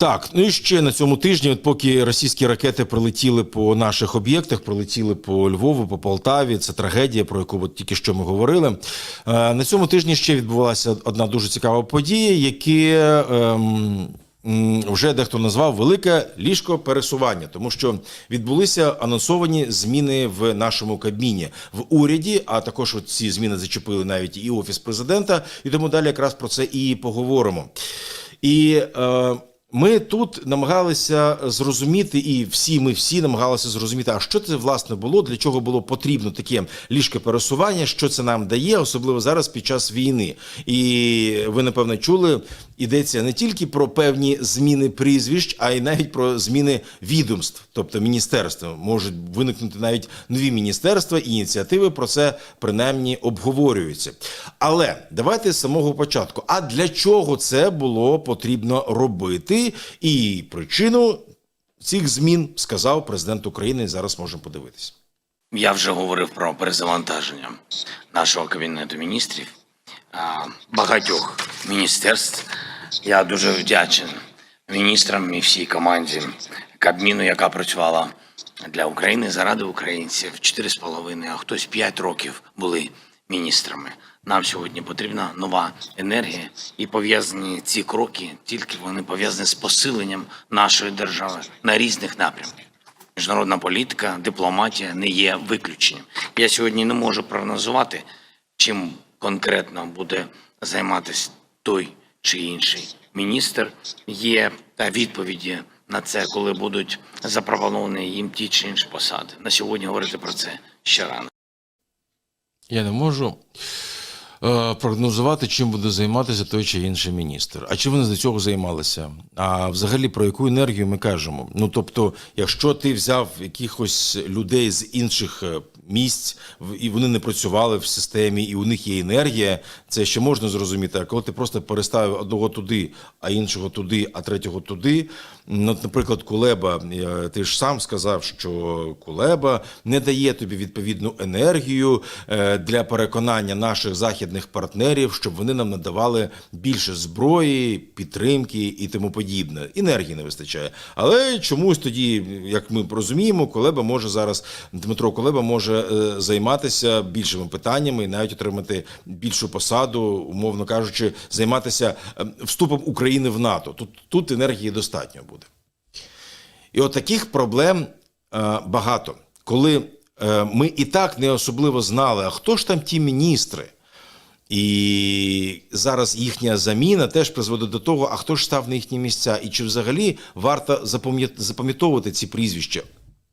Так, ну і ще на цьому тижні, от поки російські ракети прилетіли по наших об'єктах, прилетіли по Львову, по Полтаві. Це трагедія, про яку от тільки що ми говорили. Е, На цьому тижні ще відбувалася одна дуже цікава подія, яке ем, вже дехто назвав велике ліжко пересування, тому що відбулися анонсовані зміни в нашому кабміні в уряді. А також ці зміни зачепили навіть і офіс президента. І тому далі якраз про це і поговоримо. І е, ми тут намагалися зрозуміти, і всі ми всі намагалися зрозуміти, а що це власне було, для чого було потрібно таке ліжке пересування, що це нам дає, особливо зараз під час війни. І ви напевно чули, йдеться не тільки про певні зміни прізвищ, а й навіть про зміни відомств, тобто міністерства. Можуть виникнути навіть нові міністерства, ініціативи про це принаймні обговорюються. Але давайте з самого початку. А для чого це було потрібно робити? І причину цих змін сказав президент України. Зараз можемо подивитися. Я вже говорив про перезавантаження нашого кабінету міністрів, багатьох міністерств. Я дуже вдячен міністрам і всій команді Кабміну, яка працювала для України заради українців. Чотири з половиною, а хтось п'ять років були міністрами. Нам сьогодні потрібна нова енергія, і пов'язані ці кроки тільки вони пов'язані з посиленням нашої держави на різних напрямках. Міжнародна політика, дипломатія не є виключенням. Я сьогодні не можу прогнозувати, чим конкретно буде займатися той чи інший міністр. Є відповіді на це, коли будуть запропоновані їм ті чи інші посади. На сьогодні говорити про це ще рано. Я не можу е, прогнозувати, чим буде займатися той чи інший міністр. А чим вони до цього займалися? А взагалі про яку енергію ми кажемо? Ну тобто, якщо ти взяв якихось людей з інших е, місць, і вони не працювали в системі, і у них є енергія, це ще можна зрозуміти. А коли ти просто переставив одного туди, а іншого туди, а третього туди. Ну, наприклад, Кулеба, ти ж сам сказав, що Кулеба не дає тобі відповідну енергію е, для переконання наших західних партнерів, щоб вони нам надавали більше зброї, підтримки і тому подібне. Енергії не вистачає. Але чомусь тоді, як ми розуміємо, Кулеба може зараз Дмитро Кулеба може е, займатися більшими питаннями і навіть отримати більшу посаду, умовно кажучи, займатися е, вступом України в НАТО. Тут, тут енергії достатньо буде. І от таких проблем е, багато. Коли е, ми і так не особливо знали, а хто ж там ті міністри. І зараз їхня заміна теж призводить до того, а хто ж став на їхні місця, і чи взагалі варто запам'ят- запам'ятовувати ці прізвища,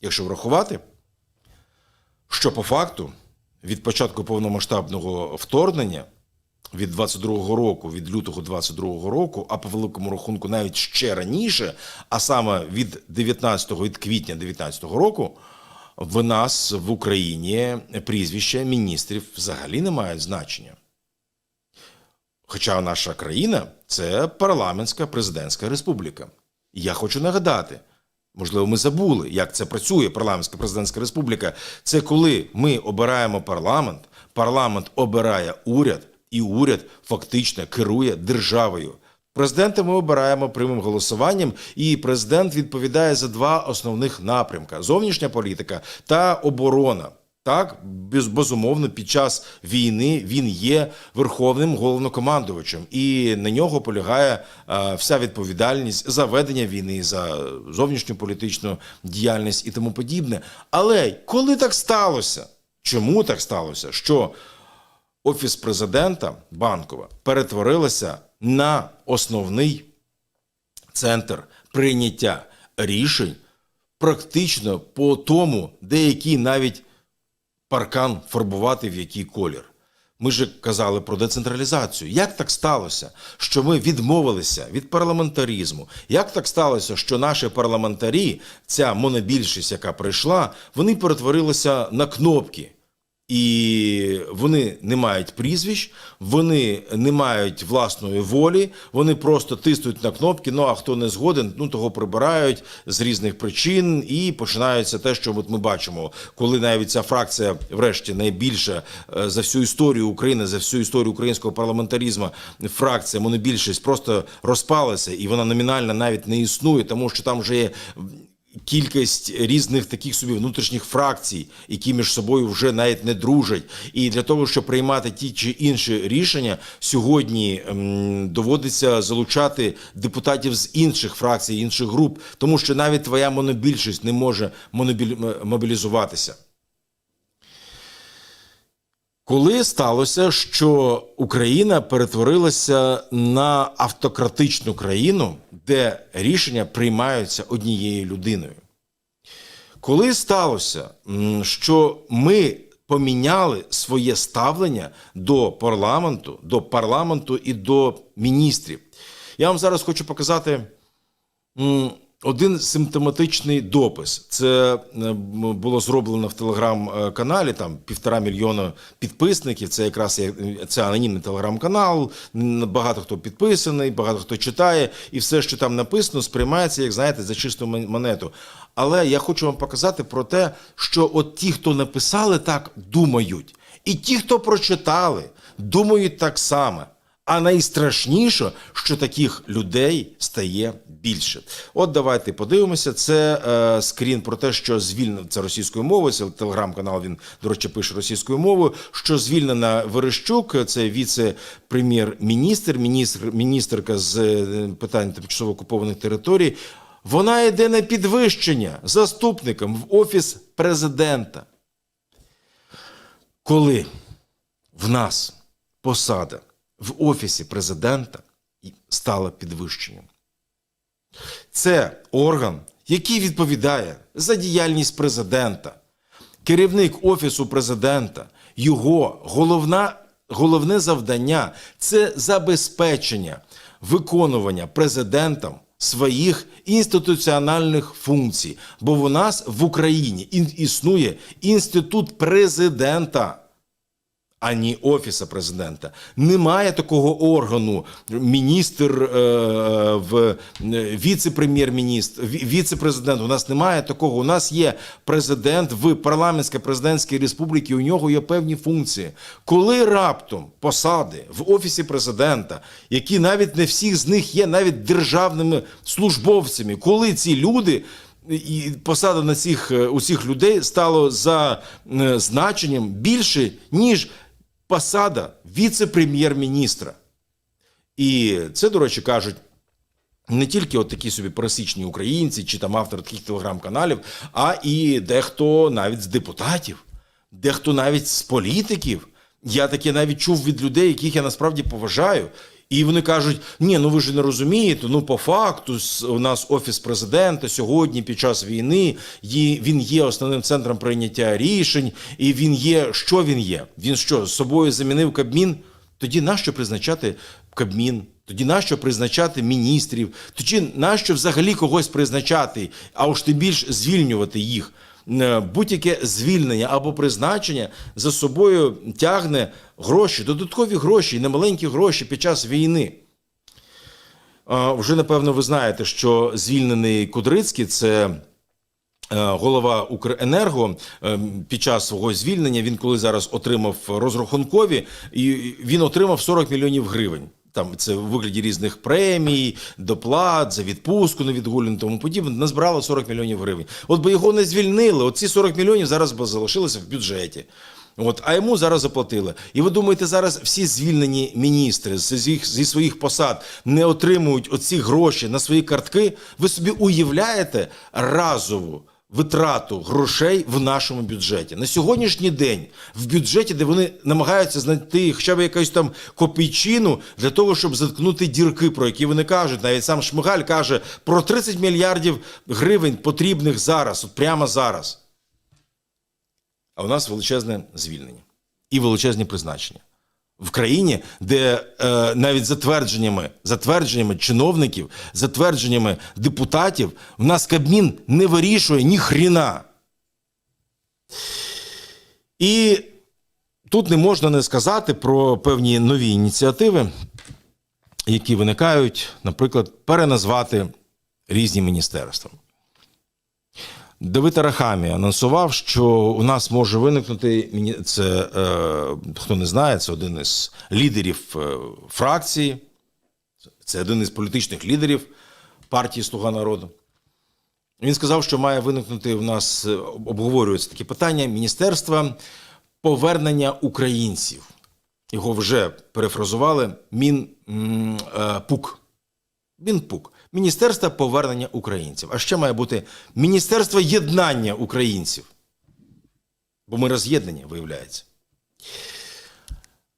якщо врахувати, що по факту від початку повномасштабного вторгнення від 22-го року, від лютого 22-го року, а по великому рахунку навіть ще раніше, а саме від 19-го, від квітня 19-го року, в нас в Україні прізвища міністрів взагалі не мають значення. Хоча наша країна це парламентська президентська республіка. Я хочу нагадати, можливо, ми забули, як це працює парламентська президентська республіка. Це коли ми обираємо парламент, парламент обирає уряд, і уряд фактично керує державою. Президента ми обираємо прямим голосуванням, і президент відповідає за два основних напрямка: зовнішня політика та оборона. Так, безумовно, під час війни він є верховним головнокомандувачем, і на нього полягає е, вся відповідальність за ведення війни, за зовнішню політичну діяльність і тому подібне. Але коли так сталося? Чому так сталося? Що офіс президента Банкова перетворилася на основний центр прийняття рішень практично по тому, деякі навіть паркан фарбувати в який колір. Ми ж казали про децентралізацію. Як так сталося, що ми відмовилися від парламентаризму? Як так сталося, що наші парламентарі, ця монобільшість, яка прийшла, вони перетворилися на кнопки? І вони не мають прізвищ, вони не мають власної волі, вони просто тиснуть на кнопки. Ну а хто не згоден, ну того прибирають з різних причин, і починається те, що от ми бачимо, коли навіть ця фракція, врешті, найбільша е, за всю історію України, за всю історію українського парламентаризму, фракція монобільшість просто розпалася, і вона номінально навіть не існує, тому що там вже є кількість різних таких собі внутрішніх фракцій, які між собою вже навіть не дружать. І для того, щоб приймати ті чи інші рішення, сьогодні ем, доводиться залучати депутатів з інших фракцій, інших груп, тому що навіть твоя монобільшість не може мобілізуватися. Коли сталося, що Україна перетворилася на автократичну країну, де рішення приймаються однією людиною? Коли сталося, що ми поміняли своє ставлення до парламенту, до парламенту і до міністрів? Я вам зараз хочу показати один симптоматичний допис. Це е, було зроблено в телеграм-каналі. Там півтора мільйона підписників. Це якраз це анонімний телеграм-канал. Багато хто підписаний, багато хто читає, і все, що там написано, сприймається, як знаєте, за чисту монету. Але я хочу вам показати про те, що от ті, хто написали так, думають, і ті, хто прочитали, думають так само. А найстрашніше, що таких людей стає більше. От давайте подивимося. Це е, скрін про те, що звільнено це російською мовою. Це телеграм-канал. Він до речі пише російською мовою. Що звільнена Верещук, це віце-прем'єр-міністр, міністр, міністерка з е, питань тимчасово окупованих територій. Вона йде на підвищення заступником в офіс президента. Коли в нас посада в офісі президента і стала підвищенням. Це орган, який відповідає за діяльність президента, керівник офісу президента, його головна, головне завдання це забезпечення виконування президентом своїх інституціональних функцій. Бо в нас в Україні існує інститут президента ані офіса президента. Немає такого органу. Міністр е, в е, віце-прем'єр-міністр, віце-президент. У нас немає такого. У нас є президент в парламентській президентській республіці. У нього є певні функції. Коли раптом посади в офісі президента, які навіть не всіх з них є навіть державними службовцями, коли ці люди. І посада на цих е, усіх людей стало за е, значенням більше, ніж посада віце-прем'єр-міністра. І це, до речі, кажуть не тільки от такі собі пересічні українці чи там автори таких телеграм-каналів, а і дехто навіть з депутатів, дехто навіть з політиків. Я таке навіть чув від людей, яких я насправді поважаю. І вони кажуть: ні, ну ви ж не розумієте. Ну, по факту, у нас офіс президента сьогодні під час війни він є основним центром прийняття рішень, і він є. Що він є? Він що з собою замінив Кабмін? Тоді нащо призначати Кабмін? Тоді нащо призначати міністрів? Тоді нащо взагалі когось призначати, а уж тим більш звільнювати їх? Е, Будь-яке звільнення або призначення за собою тягне гроші, додаткові гроші, немаленькі гроші під час війни. Вже напевно ви знаєте, що звільнений Кудрицький це. Е, Голова Укренерго е, під час свого звільнення він коли зараз отримав розрахункові, і він отримав 40 мільйонів гривень. Там це в вигляді різних премій, доплат за відпустку на відгулін, тому подібне. Назбирало 40 мільйонів гривень. От би його не звільнили, от ці 40 мільйонів зараз би залишилися в бюджеті. От, а йому зараз заплатили. І ви думаєте, зараз всі звільнені міністри зі зі своїх посад не отримують оці гроші на свої картки? Ви собі уявляєте разову витрату грошей в нашому бюджеті на сьогоднішній день в бюджеті, де вони намагаються знайти хоча б якусь там копійчину для того, щоб заткнути дірки, про які вони кажуть. Навіть сам Шмигаль каже про 30 мільярдів гривень потрібних зараз, от прямо зараз. А у нас величезне звільнення і величезні призначення. В країні, де е, навіть затвердженнями, затвердженнями чиновників, затвердженнями депутатів, в нас Кабмін не вирішує ні хріна. І тут не можна не сказати про певні нові ініціативи, які виникають, наприклад, переназвати різні міністерства. Давид Арахамі анонсував, що у нас може виникнути це, е, хто не знає, це один із лідерів е, фракції, це один із політичних лідерів партії Слуга народу. Він сказав, що має виникнути в нас, е, обговорюється таке питання Міністерства повернення українців. Його вже перефразували Мінпук. Мінпук. Міністерство повернення українців. А ще має бути Міністерство єднання українців. Бо ми роз'єднані, виявляється.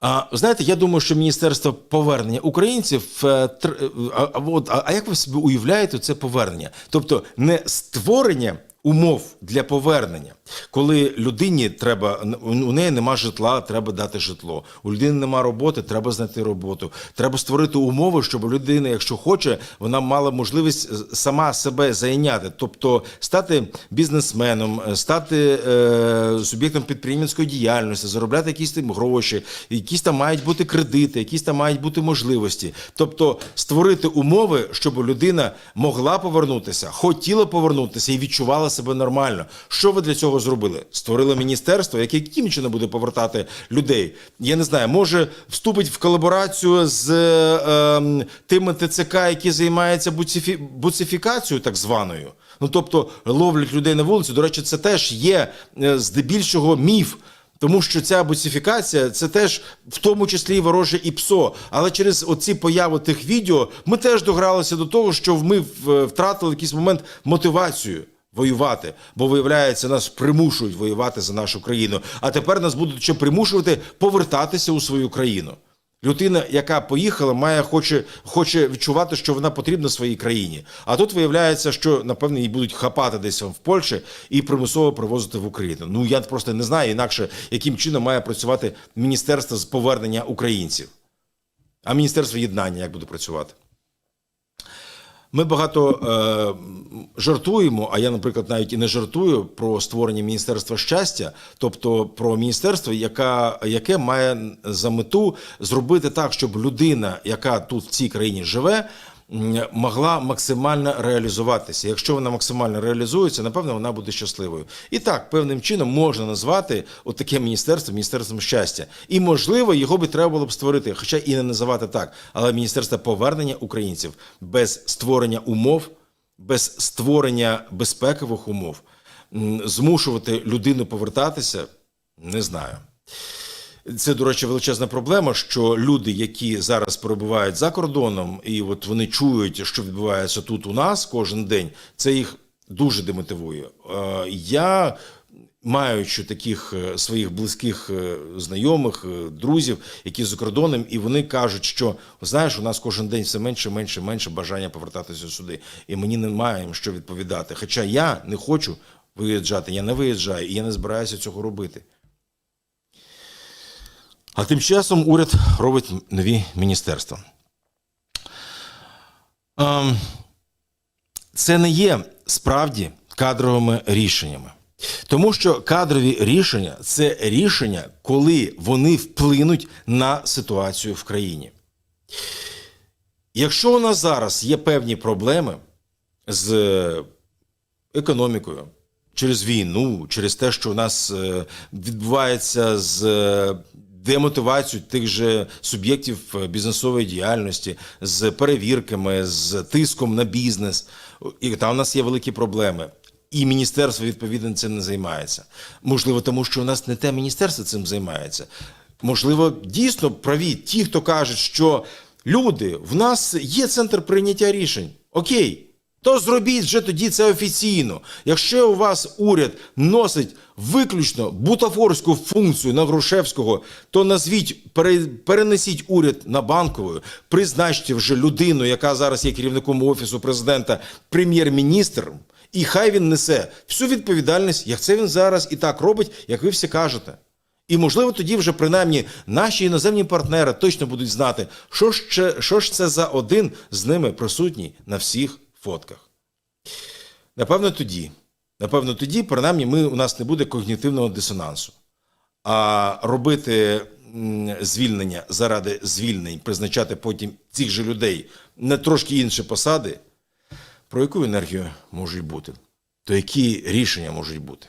А, знаєте, я думаю, що Міністерство повернення українців. е, е, А, а, а як ви собі уявляєте це повернення? Тобто не створення умов для повернення, коли людині треба, у неї нема житла, треба дати житло. У людини нема роботи, треба знайти роботу. Треба створити умови, щоб людина, якщо хоче, вона мала можливість е, сама себе зайняти, тобто стати бізнесменом, е, стати е, суб'єктом підприємницької діяльності, заробляти якісь там гроші, якісь там мають бути кредити, якісь там мають бути можливості. Тобто створити умови, щоб людина могла повернутися, хотіла повернутися і відчувала себе нормально. Що ви для цього зробили? Створили міністерство, яке яким чином буде повертати людей. Я не знаю, може вступить в колаборацію з е, ем, тими ТЦК, які займаються буцифі... буцифікацією, так званою. Ну тобто ловлять людей на вулиці. До речі, це теж є е, здебільшого міф. Тому що ця буцифікація це теж в тому числі і вороже і ПСО. Але через оці появи тих відео ми теж догралися до того, що ми втратили в якийсь момент мотивацію воювати, бо виявляється, нас примушують воювати за нашу країну. А тепер нас будуть ще примушувати повертатися у свою країну. Людина, яка поїхала, має хоче, хоче відчувати, що вона потрібна своїй країні. А тут виявляється, що напевно її будуть хапати десь в Польщі і примусово привозити в Україну. Ну я просто не знаю інакше, яким чином має працювати міністерство з повернення українців. А міністерство єднання як буде працювати? Ми багато е, жартуємо, а я, наприклад, навіть і не жартую про створення Міністерства щастя, тобто про міністерство, яка, яке має за мету зробити так, щоб людина, яка тут в цій країні живе, могла максимально реалізуватися. Якщо вона максимально реалізується, напевно, вона буде щасливою. І так, певним чином можна назвати от таке міністерство міністерством щастя. І можливо, його би треба було б створити, хоча і не називати так, але міністерство повернення українців без створення умов, без створення безпекових умов, змушувати людину повертатися, не знаю. Це, до речі, величезна проблема, що люди, які зараз перебувають за кордоном, і от вони чують, що відбувається тут у нас кожен день, це їх дуже демотивує. Е, Я, маючи таких е, своїх близьких е, знайомих, друзів, які за кордоном, і вони кажуть, що знаєш, у нас кожен день все менше, менше, менше бажання повертатися сюди, і мені немає їм що відповідати. Хоча я не хочу виїжджати, я не виїжджаю, і я не збираюся цього робити. А тим часом уряд робить нові міністерства. Ем, Це не є справді кадровими рішеннями. Тому що кадрові рішення це рішення, коли вони вплинуть на ситуацію в країні. Якщо у нас зараз є певні проблеми з економікою, через війну, через те, що у нас е, відбувається з демотивацією тих же суб'єктів е, бізнесової діяльності, з перевірками, з тиском на бізнес, і там у нас є великі проблеми. І міністерство відповідно цим не займається. Можливо, тому що у нас не те міністерство цим займається. Можливо, дійсно праві ті, хто кажуть, що люди, в нас є центр прийняття рішень. Окей, то зробіть вже тоді це офіційно. Якщо у вас уряд носить виключно бутафорську функцію на Грушевського, то назвіть, перенесіть уряд на банкову, призначте вже людину, яка зараз є керівником офісу президента, прем'єр-міністром, і хай він несе всю відповідальність, як це він зараз і так робить, як ви всі кажете. І можливо тоді вже принаймні наші іноземні партнери точно будуть знати, що ж, що ж це за один з ними присутній на всіх фотках. Напевно, тоді. Напевно, тоді, принаймні, ми, у нас не буде когнітивного дисонансу. А робити звільнення заради звільнень, призначати потім цих же людей на трошки інші посади, про яку енергію можуть бути? То які рішення можуть бути?